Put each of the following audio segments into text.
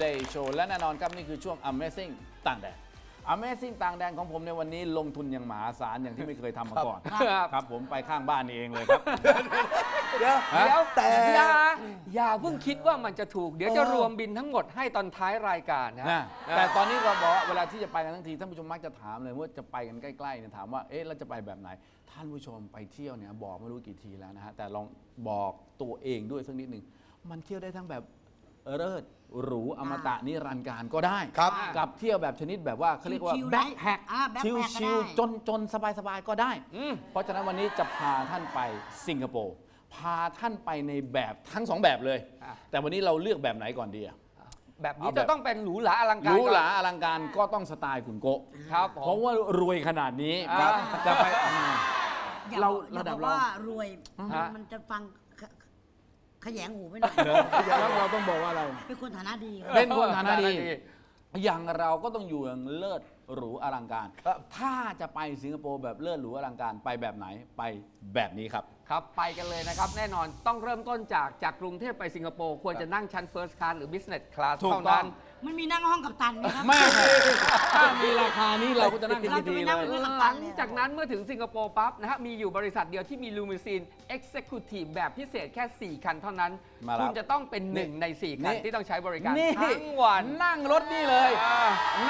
Today Show และแน่นอนครับ นี่คือช่วง Amazing ต่างแดน Amazing ต่างแดนของผมในวันนี้ลงทุนอย่างมหาศาลอย่างที่ไม่เคยทำมาก่อนครับ ครับผมไปข้างบ้านนี่เองเลยครับ เดี๋ยวฮะเดี๋ยวแต่อย่าอย่าเพิ่งคิดว่ามันจะถูก เดี๋ยวจะเออรวมบินทั้งหมดให้ตอนท้ายรายการนะนะแต่ตอนนี้เราบอกว่าเวลาที่จะไปกันทั้งทีท่านผู้ชมมักจะถามเลยว่าจะไปกันใกล้ๆเนี่ยถามว่าเอ๊ะเราจะไปแบบไหน ท่านผู้ชมไปเที่ยวเนี่ยบอกไม่รู้กี่ทีแล้วนะฮะแต่ลองบอกตัวเองด้วยสักนิดหนึ่งมันเที่ยวได้ทั้งแบบ เลิศหรูอมตะนิรันดร์การก็ได้ครับ กับเที่ยวแบบชนิดแบบว่าเขาเรียกว่าชิลๆแบ็คแพคอ่า backpack ก็ชิลได้ๆจนจนสบายๆก็ได้อืมเพราะฉะนั้นวันนี้จะพาท่านไปสิงคโปร์พาท่านไปในแบบทั้งสองแบบเลย อะ แต่วันนี้เราเลือกแบบไหนก่อนดีอะ แบบนี้เอาแบบ จะต้องเป็นหรูหราอลังหการรูหราก่อนอลังการก็ต้องสไตล์คุณโกะครับผมเพราะว่ารวยขนาดนี้อ่า จะไป อย่าเราบอกอย่าระดับบอกเรา ว่ารวย ฮะ มันจะฟัง ขขขยงหูไปหน่อยแล้วเราต้องบอกว่าอะไร เป็นคนฐานะดีครับ เป็นคนฐานะดีฐานะดี อย่างเราก็ต้องอยู่อย่างเลิศหรูอลังการ ครับ ถ้าจะไปสิงคโปร์แบบเลิศหรูอลังการไปแบบไหนไปแบบนี้ครับ ครับไปกันเลยนะครับ แน่นอนต้องเริ่มต้นจากจากกรุงเทพไปสิงคโปร์ควรจะนั่งชั้น First Class หรือ Business Class ถูกเท่าต้อนั้งน มันมีนั่งห้องกับตันไหมครับแม่ถ้ามีราคานี้เราก็จะนั่งทันเราจะทีไปเลนั่งยบนหลังจากนั้นเมื่อถึงสิงคโปร์ปั๊บนะฮะมีอยู่บริษัทเดียวที่มีลูมิซีน Executive แบบพิเศษแค่ 4 คันเท่านั้น มารับคุณจะต้องเป็นหนึ่งใน 4 คันนี่ ที่ต้องใช้บริการนี่ทั้งวันนั่งรถนี่เลย อ่า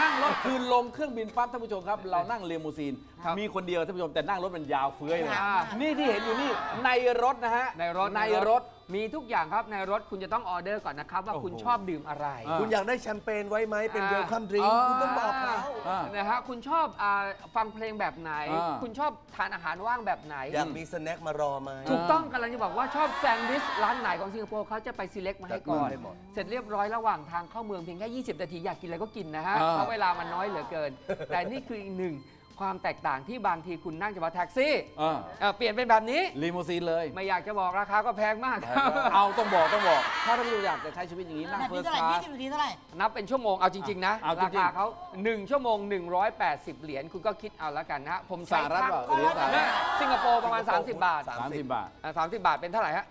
นั่งรถคืนลงเครื่องบินปั๊บท่านผู้ชมครับ เรานั่งเลมูซีน ครับมีคนเดียวท่านผู้ชมแต่นั่งรถมันยาวเฟื้อยเลย อ่านี่ที่เห็นอยู่นี่ในรถนะฮะในรถในรถ มีทุกอย่างครับในรถคุณจะต้องออเดอร์ก่อนนะครับ ว่าโอ้โหคุณชอบดื่มอะไร อ่า คุณอยากได้แชมเปญไว้ไหมเป็นอ่าเวลคัมดริงอ่า คุณต้องบอกเขา อ่า นะฮะคุณชอบอาฟังเพลงแบบไหน อ่า คุณชอบทานอาหารว่างแบบไหน อยากมีสแน็คมารอไหม ถูกต้องกำลังจะบอกว่าชอบแซนด์วิชร้านไหนของสิงคโปร์เขาจะไป select มาให้ก่อน จัดมาให้หมด เสร็จเรียบร้อยระหว่างทางเข้าเมืองเพียงแค่ 20 นาที อยากกินอะไรก็กินนะฮะ อ่า เพราะเวลามันน้อยเหลือเกิน แต่นี่คืออีกหนึ่ง ความแตกต่างที่บางทีคุณนั่งเฉพาะแท็กซี่อ่าเอ่อเปลี่ยนเป็นแบบนี้ ลีมูซีนเลย ไม่อยากจะบอกราคาก็แพงมาก เอาต้องบอกต้องบอก ถ้าท่านผู้ชมอยากจะใช้ชีวิตอย่างนี้นั่งแบบเฟินี้ร์สเท่าไหร่คลายี่ส สิบนาทีเท่าไหร่ นับเป็นชั่วโมง เอาจริง ๆ นะ เอาจริรางๆคาเขา 1 ชั่วโมง 180 เหรียญ คุณก็คิดเอาแล้วกันนะฮะผมสใช้หรัฐค่าเปล่าเหรียญสหรัฐ เนี่ยสิงคโปร์ประมาณ 30 บาทสามสามสิบบาท อะ30 บาทเป็นเท่าไหร่ฮะ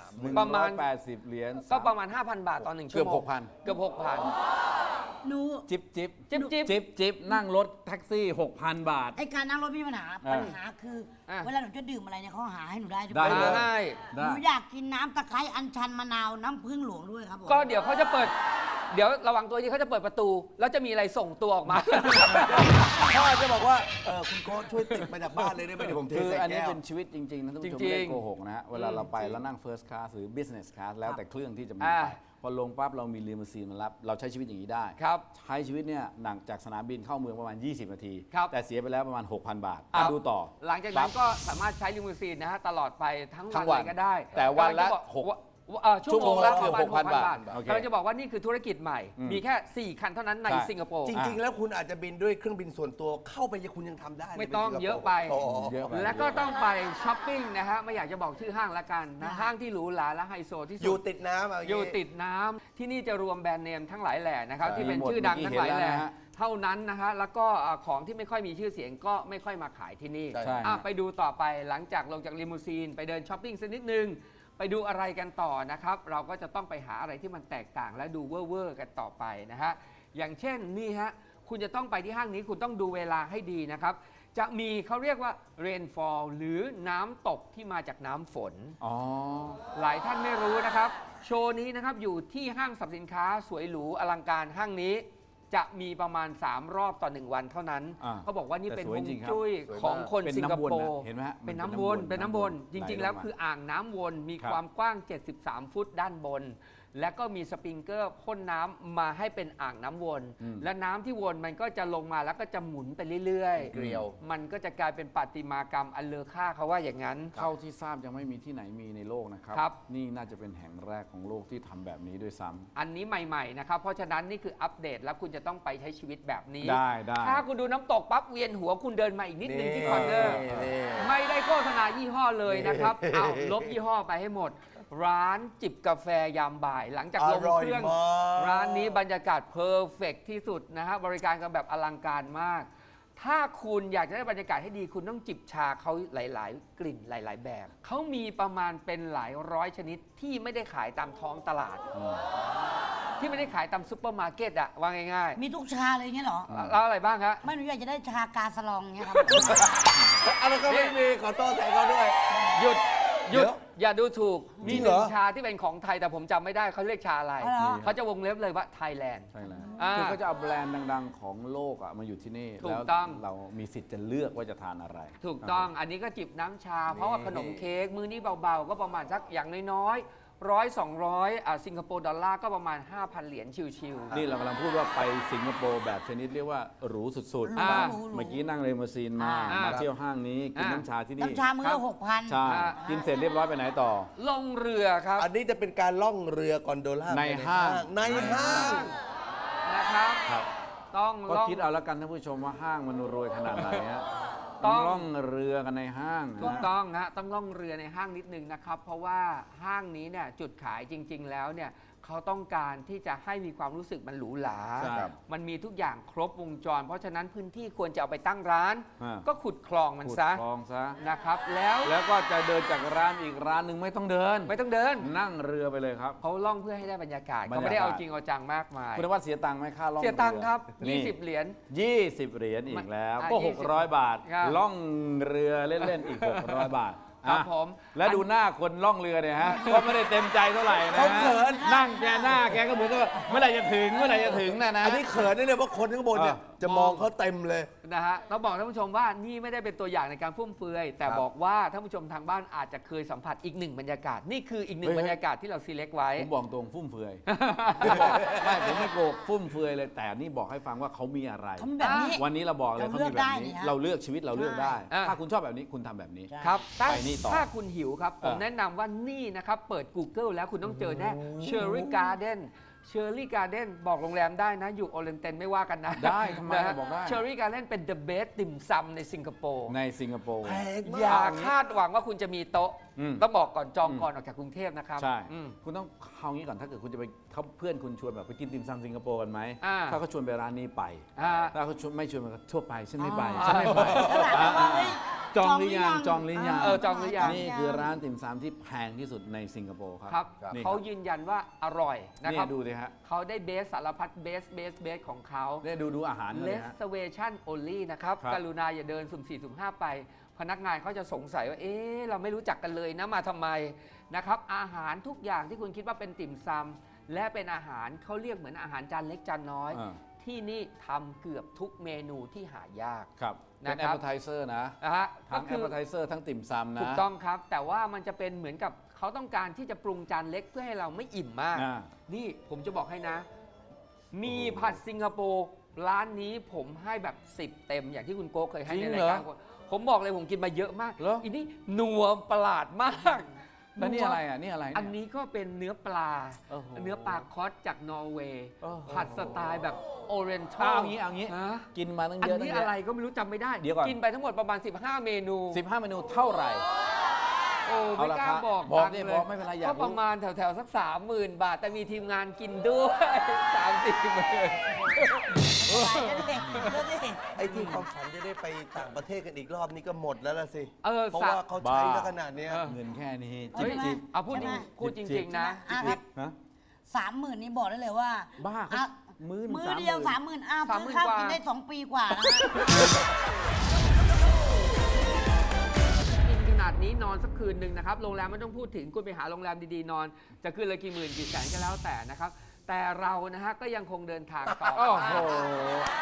สามหนึ่งประมาร้อณ ยแปดสิบเหรียญก็ประมาณ 5,000 บาทต่อหนึ่งชั่วโมงเกือบ6,000เกือบ6,000 หนู จิบจิบจิ๊บจิ๊บ จิบจิบนั่งรถแท็กซี่6,000บาท ไอการนั่งรถไม่มีปัญหาอ่าปัญหาคือ ออะ เวลาหนูจะดื่มอะไรเนี่ยเขาหาให้หนูได้ทุกได้อย่างเลย ได้หนูอยากกินน้ำตะไคร้อัญชันมะนาวน้ำผึ้งหลวงด้วยครับผมก็เดี๋ยวเขาจะเปิด เดี๋ยวระวังตัวที่เขาจะเปิดประตู แล้วจะมีอะไรส่งตัวออกมาเขาอาจจะบอกว่าเออคุณโก้ช่วยติดมาจากบ้านเลยได้ไหมเดี๋ยวผมเทคือใส่อันนี้แก้ว เป็นชีวิตจริง ๆ นะท่านผู้ชมจริงๆไม่ได้โกหกนะฮะ เวลาเราไปจริงแล้วนั่ง First Class หรือ Business Class แล้วแต่เครื่องที่จะมีอ่าไป พอลงปั๊บเรามีลีมูซีนมารับ เราใช้ชีวิตอย่างนี้ได้ ครับ ใช้ชีวิตเนี่ยหนังจากสนามบินเข้าเมืองประมาณ 20 นาที ครับแต่เสียไปแล้วประมาณ 6,000 บาทครัอะบดูต่อ หลังจากนั้นก็สามารถใช้ลิมูซีนนะฮะตลอดไปทั้งทั้วันงวันเลยก็ได้แต่วันละกำงจบอกหกว่า เอ่อชั่วโมงละชั่วโมงละประมาณ6,000 6,000 บาบาททโอเคกำลังจะบอกว่านี่คือธุรกิจใหม่ อืมมีแค่ 4 คันเท่านั้นในใช่ สิงคโปร์ จริง ๆ แล้วคุณอาจจะบินด้วยเครื่องบินส่วนตัวเข้าไปคุณยังทำได้ลไม่ต้องป็นสิคโปร์เยอะไปอ๋อเยอะไป แล้วก็ต้องไปช้อปปิ้งนะฮะ ไม่อยากจะบอกชื่อห้างละกันนะห้างที่หรูหราและไฮโซที่สุดอยู่ติดน้ำะางงี้อยู่ติดน้ำที่นี่จะรวมแบรนด์เนมทั้งหลายแหล่นะครับ ใช่ที่เป็นมีหมดชื่อดังเมื่อกี้ทั้งหลายแหล่เห็นแล้วนะฮะเท่านั้นนะฮะแล้วก็อ่าของที่ไม่ค่อยมีชื่อเสียงก็ไม่ค่อยมาขายที่นี่ใช่ใช่อะฮะ ไปดูต่อไปหลังจากลงจากลิมูซีน ไปเดินช้อปปิ้งสักนิดนึง ไปดูอะไรกันต่อนะครับ เราก็จะต้องไปหาอะไรที่มันแตกต่างและดูเวอร์ๆกันต่อไปนะฮะอย่างเช่นนี่ฮะคุณจะต้องไปที่ห้างนี้คุณต้องดูเวลาให้ดีนะครับ จะมีเขาเรียกว่า rainfall หรือน้ำตกที่มาจากน้ำฝน อ๋อ หลายท่านไม่รู้นะครับ โชว์นี้นะครับอยู่ที่ห้างสรรพสินค้าสวยหรูอลังการห้างนี้ จะมีประมาณ 3 รอบต่อ 1 วันเท่านั้น อ่าเขาบอกว่านี่เป็นแต่สวยฮวงจริงครับจุ้ยสวยมากของคนเป็นสิงคน้ำวนโปนะร์เห็นไหมฮะเป็นมันน้ำเป็นวนน้ำวน เป็นน้ำวนน้ำวนจริงไหลๆแล้วลงมาคืออ่างน้ำวนมีครับ ความกว้าง 73 ฟุตด้านบน และก็มีสปริงเกอร์พ่นน้ำมาให้เป็นอ่างน้ำวน อืมและน้ำที่วนมันก็จะลงมาแล้วก็จะหมุนไปเรื่อยเกลียว มันก็จะกลายเป็นปฏิมากรรมอันเลอค่าเขาว่าอย่างนั้น เท่าที่ทราบยังไม่มีที่ไหนมีในโลกนะครับ ครับ นี่น่าจะเป็นแห่งแรกของโลกที่ทำแบบนี้ด้วยซ้ำ อันนี้ใหม่ๆนะครับ เพราะฉะนั้นนี่คืออัปเดตแล้วคุณจะต้องไปใช้ชีวิตแบบนี้ ได้ได้ ถ้าคุณดูน้ำตกปั๊บเวียนหัวคุณเดินมาอีกนิดนึงที่คอนเนอร์ นี่ ไม่ได้โฆษณายี่ห้อเลยนะครับ เอาลบยี่ห้อไปให้หมด ร้านจิบกาแฟยามบ่าย หลังจากลงอร่อยเครื่องมากร้านนี้บรรยากาศเพอร์เฟกที่สุดนะฮะบริการกันแบบอลังการมาก ถ้าคุณอยากจะได้บรรยากาศให้ดีคุณต้องจิบชาเขาหลาย ๆ กลิ่นหลาย ๆ แบบ เขามีประมาณเป็นหลายร้อยชนิดที่ไม่ได้ขายตามท้องตลาดอืมที่ไม่ได้ขายตามซุปเปอร์มาร์เก็ตอะว่าง่ายมีทุกชาเลยอย่างเงี้ยเหรอ ๆแล้วอะไรบ้างฮะ ไม่หนูอยากจะได้ชากาสลองเงี้ยครับ อะไรก็ไม่มีขอโทษแทนเขาด้วย หยุด หยุด เดี๋ยวอย่าดูถูก มีจริงหเหรนึ่อ งชาที่เป็นของไทยแต่ผมจำไม่ได้เขาเรียกชาอะไรอ๋อเหรอ เขาจะวงเล็บเลยว่าไทยแลนด์ ใช่แล้วอ่าคือเขาจะเอาแบรนด์ดัง ๆ ของโลกอะมาอยู่ที่นี่ถูกแล้วต้อง เรามีสิทธิ์จะเลือกว่าจะทานอะไร ถูกต้อง อันนี้ก็จิบน้ำชา เพราะว่าขนมเค้ก มื้อนี้เบาๆ ก็ประมาณสักอย่างน้อยๆ ร้อยสองร้อยอ่าสิงคโปร์ดอลลาร์ก็ประมาณ 5,000 เหรียญชิวนี่เรากำลังพูดว่าไปสิงคโปร์แบบชนิดเรียกว่าหรูสุดหรูๆอ่าหรูหรูเมื่อกี้นั่งเรมาซีนมา อ่าม มาเที่ยวห้างนี้ กินอ่า น้ำชาที่นี่น้ำชามือครัละบหกพัน ใช่อ่ากินเสร็จเรียบร้อยไปไหนต่อๆลงเรือครับอันนี้จะเป็นการล่องเรือกอนโดล่าในไปห้าง ในห้าง นะครับ ครับ ต้องก็ล่องคิดเอาแล้วกันท่านผู้ชมว่าห้างมันรวยขนาดไหนฮะ ต้องล่องเรือกันในห้างถูกนะ ต้องฮะต้องล่องเรือในห้างนิดนึงนะครับ เพราะว่าห้างนี้เนี่ยจุดขายจริง ๆ แล้วเนี่ยเขาต้องการที่จะให้มีความรู้สึกมันหรูหรา ใช่ครับมันมีทุกอย่างครบวงจร เพราะฉะนั้นพื้นที่ควรจะเอาไปตั้งร้านอ่าก็ขุดคลองมันขุดซะคลองซะ นะครับ แล้วแล้วก็จะเดินจากร้านอีกร้านหนึ่งไม่ต้องเดิน ไม่ต้องเดินนั่งเรือไปเลยครับ เขาล่องเพื่อให้ได้บรรยากาศบรรยากาศ เขาไม่ได้เอาจริงเอาจังมากมาย คุณวัฒน์เสียตังค์ไหมค่าล่องเสียตังค์ครับ นี่20 เหรียญ 20 เหรียญอีกแล้วอะก็20 600 บาท ครับ ล่องเรือเล่น ๆ อีก 600 บาท ครับอะผม แล้วดูหน้าคนล่องเรือเนี่ยฮะ ก็ไม่ได้เต็มใจเท่าไหร่นะเขาฮะเขิน นั่งแกหน้าแกก็เหมือนกับว่าเมื่อไหร่จะถึงเมื่อไหร่จะถึงนะนะ อันนี้เขินนี่เลยเพราะคนข้างบนเนี่ยอะ จะมองเขาเต็มเลย นะฮะเราบอกท่านผู้ชมว่านี่ไม่ได้เป็นตัวอย่างในการฟุ่มเฟือย แต่ครับบอกว่าท่านผู้ชมทางบ้านอาจจะเคยสัมผัสอีกหนึ่งบรรยากาศ นี่คืออีกหนึ่งเฮ้ย บรรยากาศที่เราซีเล็กไว้ ผมบอกตรงฟุ่มเฟือยไม่ผมไม่โกหกฟุ่มเฟือยเลยแต่นี่บอกให้ฟังว่าเขามีอะไร ทำแบบนี้ วันนี้เราบอกเลยเราเขาเลืมีอกแบบได้นี้ นี่ฮะเราเลือกชีวิตเราเลือกได้อะถ้าคุณชอบแบบนี้คุณทำแบบนี้ใช่ครับถ้าไปนี่ต่อ ถ้าคุณหิวครับ ผมเออแนะนำว่านี่นะครับ เปิด Google แล้วคุณต้องเจอแน่ Cherry Garden Cherry Garden บอกโรงแรมได้นะ อยู่โอเรนเตนไม่ว่ากันนะได้ทำไมนะฮะบอกได้ Cherry Garden เป็น the best ติ่มซำในสิงคโปร์ในสิงคโปร์แพงมากอย่าคาดหวังว่าคุณจะมีโต๊ะ อืม ต้องบอกก่อนจองอืมก่อนออกจากกรุงเทพนะครับใช่ อืม คุณต้องเอางี้ก่อนถ้าเกิดคุณจะไปเขาเพื่อนคุณชวนแบบไปกินติมซำสิงคโปร์กันไหมอ่า ถ้าเขาชวนไปร้านนี้ไป อ่า ถ้าเขาชวนไม่ชวนมาทั่วไปฉันไม่ไปอ๋อฉันไม่ไปแล้วถามว่าเฮ้ยจองหรือยังจองหรือยังเออจองหรือยัง นี่คือร้านติ่มซำที่แพงที่สุดในสิงคโปร์ครับครับนี่เขายืนยันว่าอร่อยนะนี่ครับดูสิฮะเขาได้เบสสารพัดเบสเบสเบสของเขา เนี่ยดูดูอาหารเลยฮะ reservation only นะครับ ครับ กรุณาอย่าเดินสุ่มสี่สุ่มห้าไป พนักงานเขาจะสงสัยว่า เอ๊ะเราไม่รู้จักกันเลยนะมาทำไมนะครับ อาหารทุกอย่างที่คุณคิดว่าเป็นติ่มซำและเป็นอาหารเขาเรียกเหมือนอาหารจานเล็กจานน้อย อ่า ที่นี่ทำเกือบทุกเมนูที่หายาก ครับ เป็นนะครับ appetizer นะนะฮะทั้งก็คือ appetizer ทั้งติ่มซำนะ ถูกต้องครับ แต่ว่ามันจะเป็นเหมือนกับเขาต้องการที่จะปรุงจานเล็กเพื่อให้เราไม่อิ่มมาก อ่า นี่ผมจะบอกให้นะ มีผัดสิงคโปร์ร้านนี้ผมให้แบบ 10 เต็มอย่างที่คุณโก้เคยให้จริในงรายเหรอการ ผมบอกเลยผมกินมาเยอะมากเหรออั นนี้นัวประหลาดมากแล้วนี่อะไรอะนี่อะไรเย อันนี้ก็เป็นเนื้อปลา โอ้โหเนื้อปลาคอสจากนอร์เวย์โอ้โห ผัดสไตล์แบบโอเรนทัเอาลงี้เอางี้ ฮะกินมาตั้งอันเยอะตั้นี้งเยอะไรอะก็ไม่รู้จำไม่ได้ เดี๋ยวก่อน กินไปทั้งหมดประมาณ 15 เมนู15เมนูเท่าไหร่ โอ้เอาไม่ละกล้าครับบอกบอกตังค์ดิเลยบอกไม่เป็นไรอยากก็รู้ประมาณแถวๆ สักสามหมื่นบาท แต่มีทีมงานกินด้วยสามสี่หมื่น ดูดิไอ้ที่ความฝันจะได้ไปต่างประเทศกันอีกรอบนี้ก็หมดแล้วล่ะสิ เออเพราะสะว่าเขาใช้แล้วขนาดเนี้ยเออเงินแค่นี้เฮ้จิยบจิบเอาพูดจริงใช่ไหมพูดจริง ๆ นะ อะครับฮะสามหมื่นนี่บอกได้เลยว่าบ้าเขาอะมื้อหนึ่งมือสามหเดียวมื่นสามหมื่นอ้าวสามหซื้มื่อนข้าวกว่ากินได้สองปีกว่านะฮะ กินขนาดนี้นอนสักคืนหนึ่งนะครับ โรงแรมไม่ต้องพูดถึงคุณไปหาโรงแรมดีๆนอน จะคืนละกี่หมื่นกี่แสนก็แล้วแต่นะครับ แต่เรานะฮะก็ยังคงเดินทางต่อ โอ้โห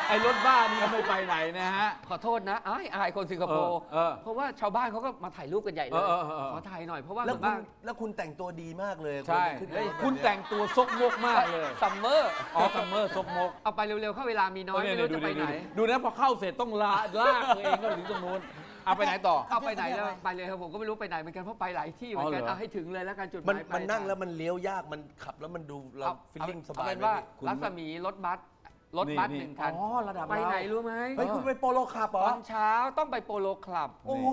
ไอ้รถบ้านนี่ก็ไม่ไปไหนนะฮะ ขอโทษนะอายอายคนสิงคโปร์เออเออเพราะว่าชาวบ้านเขาก็มาถ่ายรูปกันใหญ่เลย เออเออเออ ขอถ่ายหน่อยเพราะว่าแล้วส่วนคุณมากแล้วคุณแต่งตัวดีมากเลยใช่ขึ้นเฮ้ยรถบบคุณเนี้ยแต่งตัวซกมกมากเลย ซัมเมอร์อ๋อซัมเมอร์ซกมกเอาไปเร็วๆเข้าเวลามีน้อย ไม่รู้จะไปไหน ดูนะพอเข้าเสร็จต้องลาลากตัวเองก็ถึงตรงนู้น เอาไปไหนต่อ เอาไปไหนแล้วไปเลยครับผมก็ไม่รู้ไปไหนเหมือนกันเพราะไปหลายที่เหมือนกันอ๋อเหรอ เอาให้ถึงเลยแล้วกันจุดหมันมายปลายมันนั่งทา แล้วมันเลี้ยวยากมันขับแล้วมันดูเราเอาฟิลลิ่งสเอาบายเป็นว่าไหมพี่รัศมีรถบัสรถบัสหนึ่งคันอ๋อระดับไปไหนเรารู้ไหมเฮ้ยคุณไปโปโลขับเหรตออนเช้าต้องไปโปโลคลับ โอ้โห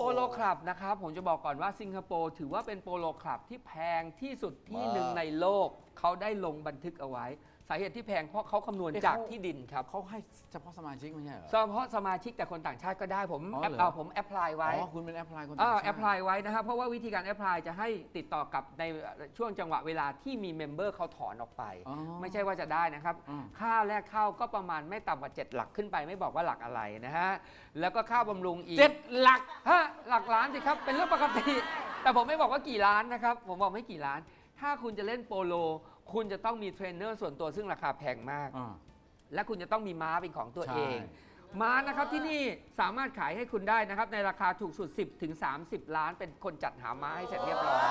โปโลคลับนะครับผมจะบอกก่อนว่าสิงคโปร์ถือว่าเป็นโปโลคลับที่แพงที่สุดที่หนึ่งในโลก เขาได้ลงบันทึกเอาไว้าเหตุที่แพงเพราะเขาคำนวณเอ๊ะจากเขา ที่ดินครับเขาให้เฉพาะสมาชิกไม่ใช่เหรอ เฉพาะสมาชิกแต่คนต่างชาติก็ได้ผมอ๋อแอปเหรอ เอาผมแอปพลายไว้อ๋อคุณเป็นแอปพลายคนเอต่างอชาติแอปพลายไว้นะครับเพราะว่าวิธีการแอปพลายจะให้ติดต่อกับในช่วงจังหวะเวลาที่มีเมมเบอร์เขาถอนออกไป อ๋อ ไม่ใช่ว่าจะได้นะครับ อืม ค่าแรกเข้าก็ประมาณไม่ต่ำกว่า 7 หลักขึ้นไปไม่บอกว่าหลักอะไรนะฮะ แล้วก็ค่าบำรุงอีกเจ็ดหลัก ฮะหลักล้านสิครับ เป็นเรื่องปกติ แต่ผมไม่บอกว่ากี่ล้านนะครับ ผมบอกไม่กี่ล้าน ถ้าคุณจะเล่นโปโล คุณจะต้องมีเทรนเนอร์ส่วนตัวซึ่งราคาแพงมาก อ่า และคุณจะต้องมีม้าเป็นของตัวใช่เองม้านะครับที่นี่สามารถขายให้คุณได้นะครับ ในราคาถูกสุด 10ถึง30 ล้าน เป็นคนจัดหาม้าให้เสร็จเรียบร้อย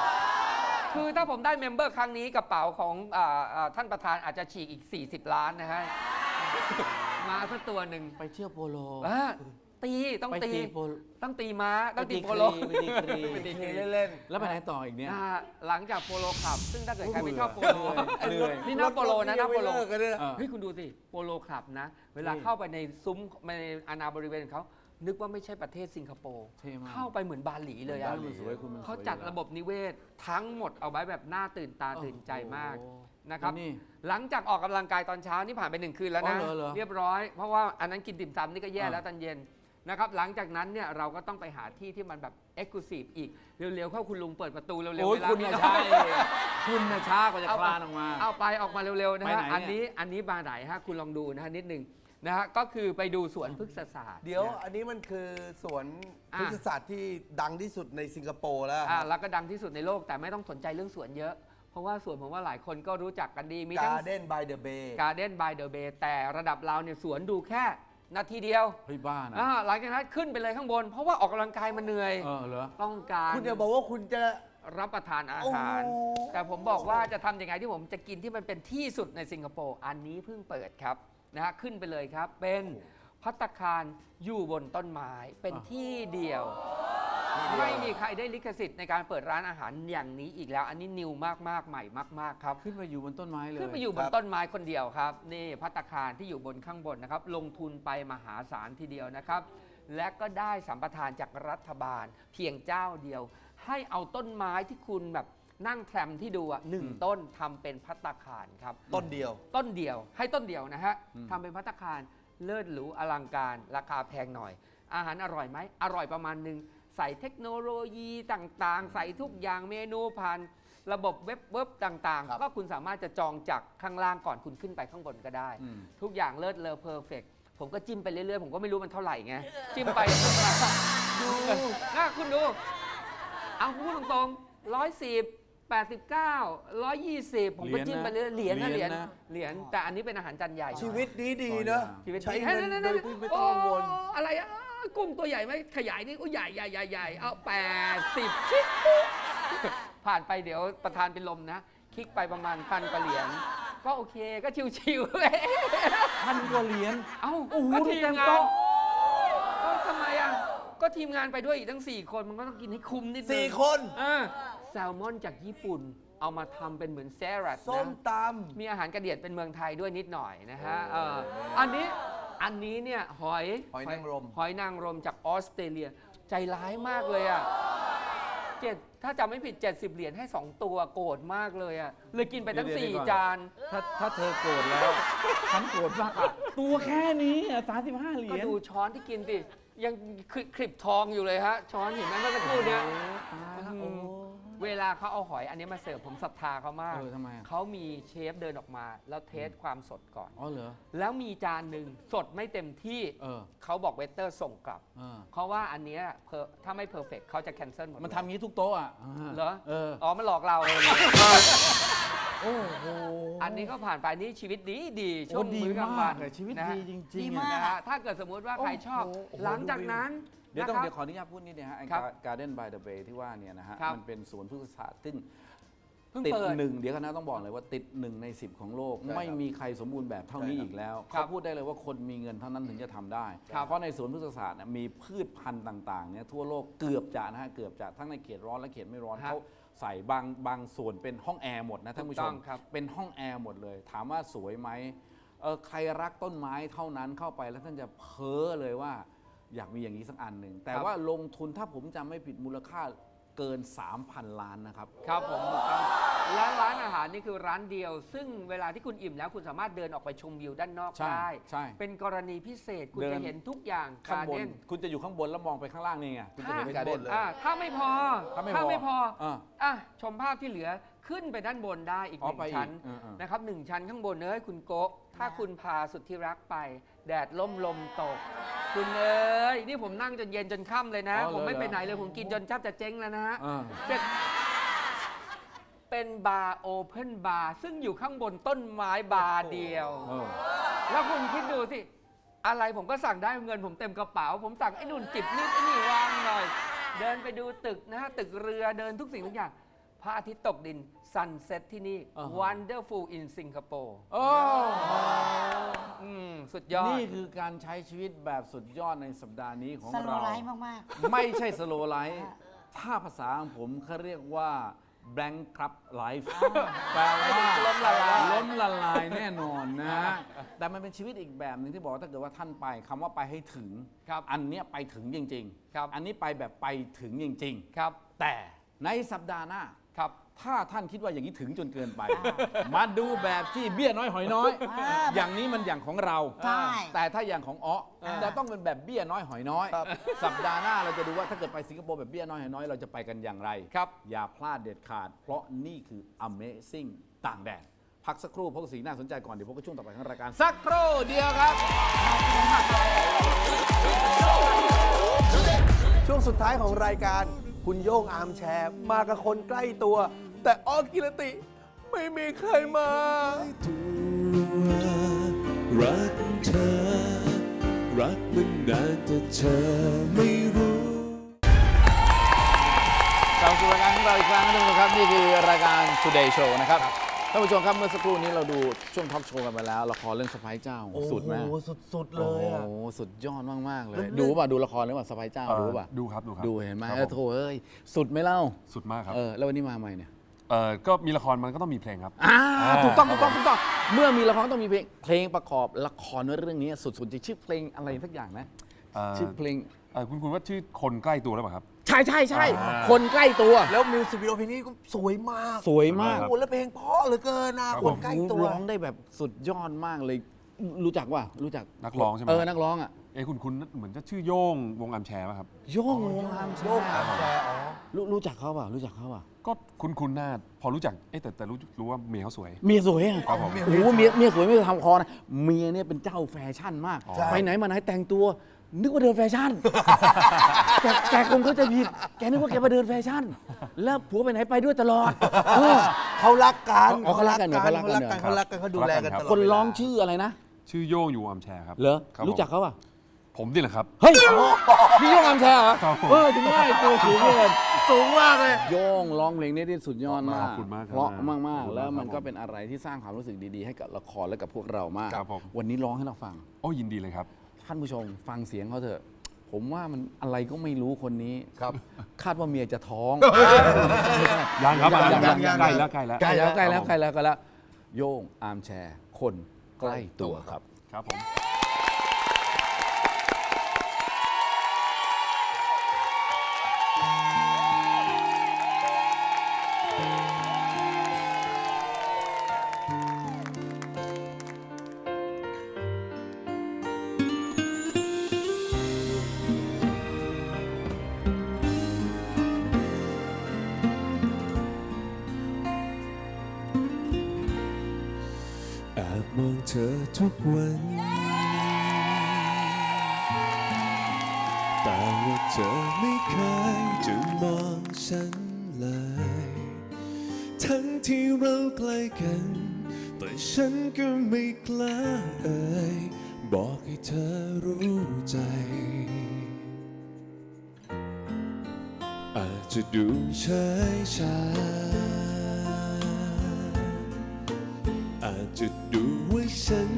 คือถ้าผมได้เมมเบอร์ครั้งนี้กระเป๋าของอาอ่าท่านประธานอาจจะฉีกอีก 40 ล้านนะฮะม้าสักตัวหนึ่งไปเที่ยวโปโล อ่า ตีต้องไปตีตีโปโลต้องตีม้าต้องตีไปตีโปโลคลีไปตีคลีไปตีคลีเล่นแล้วไปไหนต่ออีกเนี่ยอ่าหลังจากโปโลขับ ซึ่งถ้าเกิดใครไม่ชอบโปโลเหนื่อย นี่หน้าโปโลนะหน้าโปโล เลิกกันเนี่ยเออ เฮ้ยคุณดูสิโปโลคลับนะ เวลานี่เข้าไปในซุ้มในอาณาบริเวณของเขานึกว่าไม่ใช่ประเทศสิงคโปร์เท่มาก เข้าไปเหมือนบาหลีเลยอะบ้านมันสวยคุณมันสวยเขาจัดระบบนิเวศทั้งหมดเอาไว้แบบน่าตื่นตาตื่นใจมากโอ้โหนะครับนี่ หลังจากออกกำลังกายตอนเช้านี่ผ่านไปหนึ่งคืนแล้วนะ อ๋อเหรอเหรอเรียบร้อยเพราะว่าอันนั้นกินติ่มซำนี่ก็แย่อ่าแล้วตอนเย็น นะครับหลังจากนั้นเนี่ยเราก็ต้องไปหาที่ที่มันแบบเอ็กซ์คลูซีฟอีกเร็วๆเข้าคุณลุงเปิดประตูเร็วๆโอ้ยเวลาคุณมีน่ะน้อยใช่ คุณน่ะช้ากว่าจะเอาคลานออกมา เอาไปออกมาเร็วๆนะไปฮะไหนเนี่ย อันนี้อันนี้บาร์ไหนฮะคุณลองดูนะฮะนิดหนึ่งนะฮะก็คือไปดูสวนพฤกษศาสตร์เดี๋ยวนะ อันนี้มันคือสวนอะ พฤกษศาสตร์ที่ดังที่สุดในสิงคโปร์แล้วอ่าแล้วก็ดังที่สุดในโลกแต่ไม่ต้องสนใจเรื่องสวนเยอะ เพราะว่าสวนผมว่าหลายคนก็รู้จักกันดีมีทั้ง Garden by the Bay Garden by the Bay แต่ระดับเราเนี่ยสวนดูแค่ นาทีเดียวเฮ้ยบ้านะอ่าหลังจากนั้นขึ้นไปเลยข้างบน เพราะว่าออกกำลังกายมันเหนื่อย เออเหรอ ต้องการคุณจะบอกว่าคุณจะ รับประทานอาโอ้หารโหแต่ผมบอกว่าจะทำยังไงที่ผมจะกินที่มันเป็นที่สุดในสิงคโปร์อันนี้เพิ่งเปิดครับนะฮะขึ้นไปเลยครับเป็น พัตตาคารอยู่บนต้นไม้เป็นอะที่เดียว ไม่มีใครได้ลิขสิทธิ์ในการเปิดร้านอาหารอย่างนี้อีกแล้ว อันนี้นิวมากๆใหม่มากๆครับ ขึ้นไปอยู่บนต้นไม้เลย ขึ้นไปอยู่บนต้นไม้คนเดียวครับ นี่พัตตาคารที่อยู่บนข้างบนนะครับ ลงทุนไปมหาศาลทีเดียวนะครับ และก็ได้สัมปทานจากรัฐบาล เพียงเจ้าเดียว ให้เอาต้นไม้ที่คุณแบบนั่งแทรมที่ดูอะหนึ่งต้นทำเป็นพัตตาคารครับ ต้นเดียว ต้นเดียวให้ต้นเดียวนะฮะทำเป็นพัตตาคาร เลิศหรูอลังการ ราคาแพงหน่อย อาหารอร่อยไหมอร่อยประมาณหนึ่งใส่เทคโนโลยีต่างๆ ใส่ทุกอย่างเมนูผ่านระบบเว็บเว็บต่างครับๆ ก็คุณสามารถจะจองจากข้างล่างก่อนคุณขึ้นไปข้างบนก็ได้ อืม ทุกอย่างเลิศเลอเพอร์เฟกผมก็จิ้มไปเรื่อยๆ ผมก็ไม่รู้มันเท่าไหร่ไง จิ้มไป ดูนะคุณดู เอาพูดตรงๆร้อยสิบ แปดสิบเก้าร้อยยี่สิบผมก็จิ้มไปเรื่อยๆเหรียญนะเหเหรีรียยญญนะ เหรียญแต่อันนี้เป็นอาหารจานใหญ่ชีวิตดีดีๆเนอะชีวิตใช้ดีเงินนั่นๆๆโดยที่ไม่ต้องกังวล โอะไรอะกุ้งตัวใหญ่ไหมขยายนี่โอ้ใหญ่ใหญ่ใหญ่ใหญ่เอาแปดสิบคลิกปุ๊บผ่านไปเดี๋ยวประธานเป็นลมนะ คลิกไปประมาณพันกว่าเหรียญก็โอเคก็ชิวๆเลย พันกว่าเหรียญ เอ้าโอ้โหก็ทีมเต็มงานโต๊ะก็ทำไมอะ ก็ทีมงานไปด้วยอีกทั้ง 4 คนมันก็ต้องกินให้คุ้มนิดนึงสี่คน อ่า แซลมอนจากญี่ปุ่น เอามาทำเป็นเหมือนแซลัดส้มนะ ตมีอาหารกระเดียดเป็นเมืองไทยด้วยนิดหน่อยนะฮะเอ่ออันนี้อันนี้เนี่ยหอยำหอยนางรม หอยนางรมจากออสเตรเลีย ใจร้ายมากเลยอะเจ็ดถ้าจำไม่ผิด 70 เหรียญให้ 2 ตัวโกรธมากเลยอะเลยกินไปทั้ง เดี๋ยวๆ4ก่อนจานถ้าถ้าเธอโกรธแล้ว ฉันโกรธมากกว่าตัวแค่นี้สามสิบห้าเหรีก็ยญดูช้อนที่กินสิยังคลิคลิปทองอยู่เลยฮะ ช้อนเห็นไหมเมื่อสักครู่เนี้ยอืม เวลาเขาเอาหอยอันนี้มาเสิร์ฟผมศรัทธาเขามากเออทำไมอะ เขามีเชฟเดินออกมา แล้วเทสความสดก่อน อ๋อเหรอ แล้วมีจานหนึ่งสดไม่เต็มที่เออ เขาบอกเวเตอร์ส่งกลับ เออ เพราะว่าอันเนี้ยเพอถ้าไม่เพอร์เฟกเขาจะแคนเซิลหมดมันทำงี้ทุกโต๊ะอะเหรอ เออ อ๋อ มันหลอกเรา โอ้โห อันนี้ก็ผ่านไปนี่ชีวิตดีดีๆช่โอ้วงดีมื้อกลางวัมากนเลยชีวิตนะฮะดีจริงดีๆมาอะกนะฮะถ้าเกิดสมมุติว่าใครชอบ โอ้โหหลังจากนั้น เดี๋ยวต้องนะครับเดี๋ยวขออนุญาตพูดนิดนึงฮะไอ้ครับ Garden by the Bay ที่ว่าเนี่ยนะฮะครับ มันเป็นสวนพฤกษศาสตร์ซึ่งเพิ่งติดเปิด หนึ่งเดี๋ยวคณะต้องบอกเลยว่าติดหนึ่งในสิบของโลก ใช่ครับไม่มีใครสมบูรณ์แบบเท่านี้ใช่ครับ อีกแล้วครับเขาพูดได้เลยว่าคนมีเงินเท่านั้นถึงจะทำได้ ครับเพราะในสวนพฤกษศาสตร์เนี่ยมีพืชพันธุ์ต่างๆเนี่ยทั่วโลกเกือบจะนะฮะเกือบจะทั้งในเขตร้อนและเขตไม่ร้อนฮะเขาใส่บางบางส่วนเป็นห้องแอร์หมดนะท่านผู้ชถูกต้มองครับ เป็นห้องแอร์หมดเลย ถามว่าสวยไหมเออใครรักต้นไม้เท่านั้นเข้าไปแล้วท่านจะเพ้อเลยว่า อยากมีอย่างนี้สักอันหนึ่ง แต่ครับว่าลงทุนถ้าผมจำไม่ผิดมูลค่าเกิน 3,000 ล้านนะครับ ครับผมถูกต้องและร้านอาหารนี่คือร้านเดียว ซึ่งเวลาที่คุณอิ่มแล้วคุณสามารถเดินออกไปชมวิวด้านนอกใช่ได้ใช่เป็นกรณีพิเศษคุณเดิน จะเห็นทุกอย่างข้างการบนเด้นคุณจะอยู่ข้างบนแล้วมองไปข้างล่างนี่ไงคุณจะถ้าเห็นการเด้นอ่าถ้าไม่พอถ้าไม่พอพออ่าอะชมภาพที่เหลือขึ้นไปด้านบนได้อีกอ๋หอนึ่ไปงอีกชั้นเออเออ นะครับหนึ่งชั้นข้างบนเนยคุณโกะถ้าคุณพาสุดที่รักไป แดดล่มลมตก คุณเอ้ยนี่ผมนั่งจนเย็นจนค่ำเลยนะ อ๋อเหรอผมไม่ไปไหนเลย ผมกินจนแทบจะเจ๊งแล้วนะฮะ อ่าเสร็จเป็นบาร์โอเพนบาร์ซึ่งอยู่ข้างบนต้นไม้บาร์เดียว เออแล้วคุณคิดดูสิ อะไรผมก็สั่งได้เงินผมเต็มกระเป๋า ผมสั่งไอ้นุ่นจิบนิดไอ้นี่วางหน่อย เดินไปดูตึกนะฮะ ตึกเรือเดินทุกสิ่งทุกอย่างพระอาทิตย์ตกดินซันเซ็ตที่นี่อ่าฮะ wonderful in Singapore โอ้ อืมสุดยอด นี่คือการใช้ชีวิตแบบสุดยอดในสัปดาห์นี้ของสโลเรา ไลท์มาก ไม่ใช่สโลไลท์ถ้าภาษาของผมเขาเรียกว่า blank ครับ life แปลว่าล้มละลาย ล้มละลายแน่นอนนะ แต่มันเป็นชีวิตอีกแบบหนึ่งที่บอกว่าถ้าเกิดว่าท่านไปคำว่าไปให้ถึง ครับอันเนี้ยไปถึงจริงครับอันนี้ไปแบบไปถึงจริงครับๆแต่ในสัปดาห์หน้า ครับ ถ้าท่านคิดว่าอย่างนี้ถึงจนเกินไป มาดูแบบที่เบี้ยน้อยหอยน้อย อ่าอย่างนี้มันอย่างของเรา ใช่แต่ถ้าอย่างของอ้อจะต้องเป็นแบบเบี้ยน้อยหอยน้อยสัปดาห์หน้าเราจะดูว่าถ้าเกิดไปสิงคโปร์แบบเบี้ยน้อยหอยน้อยเราจะไปกันอย่างไร ครับ อย่าพลาดเด็ดขาด เพราะนี่คือ Amazing ต่างแดน พักสักครู่เพราะสิ่งน่าสนใจก่อน เดี๋ยวพบกับช่วงต่อไปของรายการสักครู่เดียวครับ ช่วงสุดท้ายของรายการ คุณโย่งอาร์มแชร์ มากับคนใกล้ตัว แต่ออกิรติ ไม่มีใครมา รักเธอ รักมันนานแต่เธอไม่รู้ กลับมาสู่รายการของเราอีกครั้งนะท่านผู้ชมครับ นี่คือรายการ Today Show นะครับ ท่านผู้ชมครับเมื่อสักครู่นี้เราดูช่วงทอล์กโชว์กันไปแล้วละครเรื่องสไปเจ้าโอ้โหสุดไหมสุดๆเลยอะโอ้โหสุดยอดมากๆเลย แล้วดูป่ะดูละครเรื่องว่าสไปเจ้าเอ่อดูป่ะดูครับดูครับดูเห็นไหมครับเออผมโถเอ้ยสุดไหมเล่าสุดมากครับเออแล้ววันนี้มาใหม่เนี่ยเออก็มีละครมันก็ต้องมีเพลงครับ อ่าอ่า ถูกต้องถูกต้องถูกต้องเมื่อมีละครต้องมีเพลงเพลงประกอบละครเรื่องนี้สุดๆจะชื่อเพลงอะไรสักอย่างนะเอ่อชื่อเพลง เอ่อคุณคุณว่าชื่อคนใกล้ตัวหรือเปล่าครับ ใช่ใช่ใช่อ่าคนใกล้ตัว แล้วมิวสิกวิดีโอเพลงนี้ก็สวยมากสวยมาก โอ้โหแล้วเพลงเพราะเหลือเกินนะครับคนใกล้ตัว ร้องได้แบบสุดยอดมากเลย รู้จักว่ารู้จักนักร้องใช่ไหม เออนักร้องอะเอ้คุณคุณเหมือนจะชื่อโย่งวงอัมแชร์ป่ะครับ โย่งวงอามโย่งอาร์มแชร์อ๋อรู้รู้จักเขาเปล่ารู้จักเขาเปล่าก็คุณคุณหน้าพอรู้จักเอ้แต่แต่รู้รู้ว่าเมียเขาสวย เมียสวยอะครับผม โอ้โหเมียเมียสวยไม่ได้ทำคอนะเมียเนี่ยเป็นเจ้าแฟชั่นมากอ๋อไปไหนมาไหนแต่งตัว นึกว่าเดินแฟชั่น แกแกคงเข้าใจผิด แกนึกว่าแกมาเดินแฟชั่น แล้วผัวไปไหนไปด้วยตลอดเออ เขารักกันอ๋อเขารักกันเหรอเขาเขารัรักกกักันนเหรอ เขารักกันเขาดูแลกันตลอดคนเวลาร้องชื่ออะไรนะ ชื่อโย่งอยู่อัมแชร์ครับเหรอ คบรู้จักผมเขาป่ะ ผมนี่แหละครับ เฮ้ยพี่โย่งอามแชร์เหรอ ครับผม เออถึงว่าตัวสูงเกินสูงมากเลย โย่งร้องเพลงนี้ที่สุดยอดมากขอบคุณมากครับเพราะมากขอบมากคุณมากแล้วมันครับก็ผมเป็นอะไรที่สร้างความรู้สึกดีๆ ให้กับละครและกับพวกเรามาก ครับผม วันนี้ร้องให้เราฟัง โอ้ยินดีเลยครับ ท่านผู้ชมฟังเสียงเขาเถอะ ผมว่ามันอะไรก็ไม่รู้คนนี้ครับ คาดว่าเมียจะท้องยังครับยังยังยังใกล้แล้วใกล้แล้วใกล้แล้วใกล้แล้วครับผมใกล้แล้วใกล้แล้วโย่งอาร์มแชร์ คนใกล้ตัวครับ ครับผม ฉันเลย ทั้งที่เราใกล้กัน แต่ฉันก็ไม่กล้าเอ่ยบอกให้เธอรู้ใจ อาจจะดูเฉยชา อาจจะดูว่าฉัน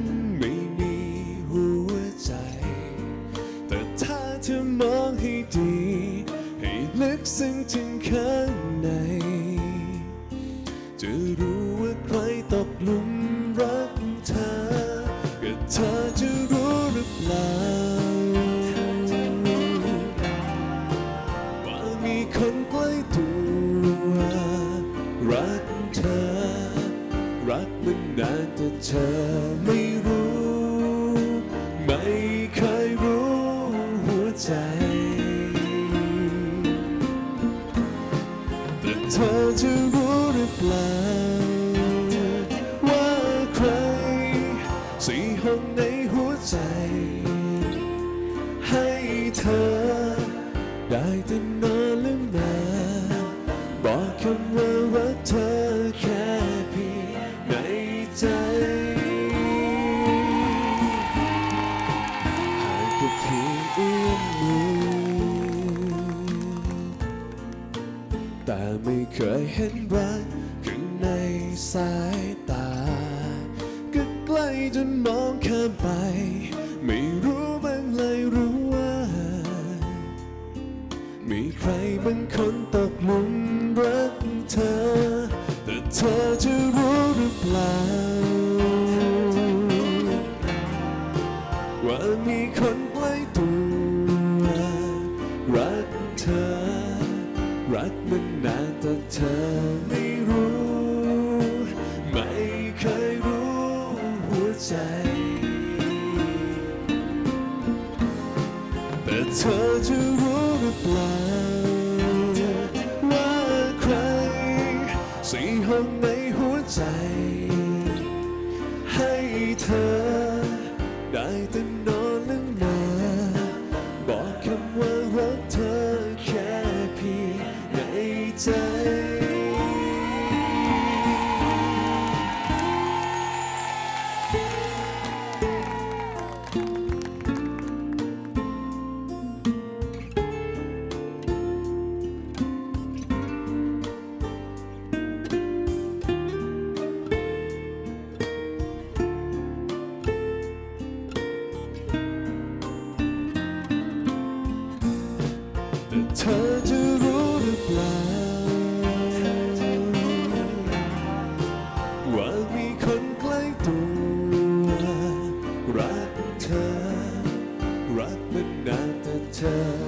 รักข้างในสายตาก็ใกล้จนมองข้ามไป ไม่รู้บ้างเลยรู้ว่า มีใครบางคนตกหลุมรักเธอ แต่เธอจะรู้หรือเปล่า ว่ามีคนใกล้ตัวรักเธอ รักมันนานแต่เธอ เธอจะรู้หรือเปล่าว่าใครสี่ห้องในหัวใจ ให้เธอได้เต็ม ว่ามีคนใกล้ตัว รักเธอ รักมันนานแต่เธอ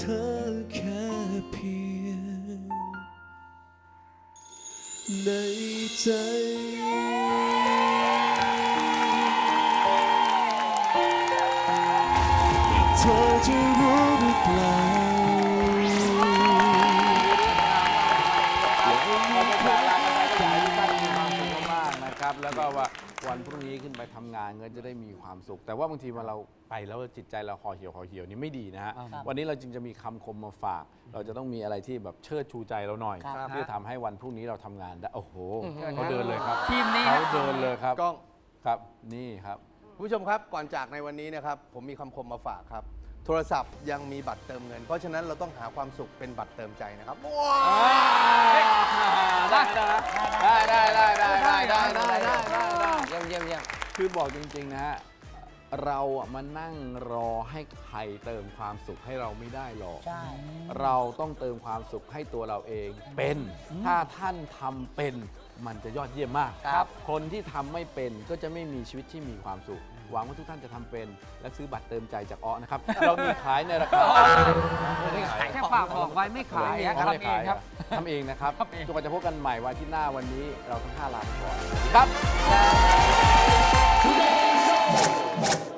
เธอแค่เพียง ในใจเธอจะรู้ วันพรุ่งนี้ขึ้นไปทำงานก็จะได้มีความสุข แต่ว่าบางทีเวลาเราไปแล้วจิตใจเราห่อเหี่ยวห่อเหี่ยวนี่ไม่ดีนะฮะวันนี้เราจึงจะมีคำคมมาฝาก เราจะต้องมีอะไรที่แบบเชิดชูใจเราหน่อยครับเพื่อทำให้วันพรุ่งนี้เราทำงานได้โอ้โหเขาเดินเลยครับทีมนี้เขาฮะ เดินเลยครับกล้อง ครับนี่ครับ คุณผู้ชมครับ ก่อนจากในวันนี้นะครับ ผมมีคำคมมาฝากครับ โทรศัพท์ยังมีบัตรเติมเงิน เพราะฉะนั้นเราต้องหาความสุขเป็นบัตรเติมใจนะครับ ได้ได้ได้ได้ได้ได้ได้ได้ได้ได้ เยี่ยมเยี่ยมเยี่ยมคือบอกจริงๆนะฮะเราอะมานั่งรอให้ใครเติมความสุขให้เราไม่ได้หรอก ใช่ เราต้องเติมความสุขให้ตัวเราเองเป็น ถ้าท่านทำเป็นมันจะยอดเยี่ยมมากครับ คนที่ทำไม่เป็นก็จะไม่มีชีวิตที่มีความสุข หวังว่าทุกท่านจะทำเป็น และซื้อบัตรเติมใจจากอ้อนะครับ เรามีขายในราคาไม่ขายแค่ฝากบอกไว้ไม่ขายทำเองครับทำเองนะครับทงจนกว่าจะพบกันใหม่วันที่หน้าวันนี้เราทั้งห้าลาไปก่อนสวัสดีครับ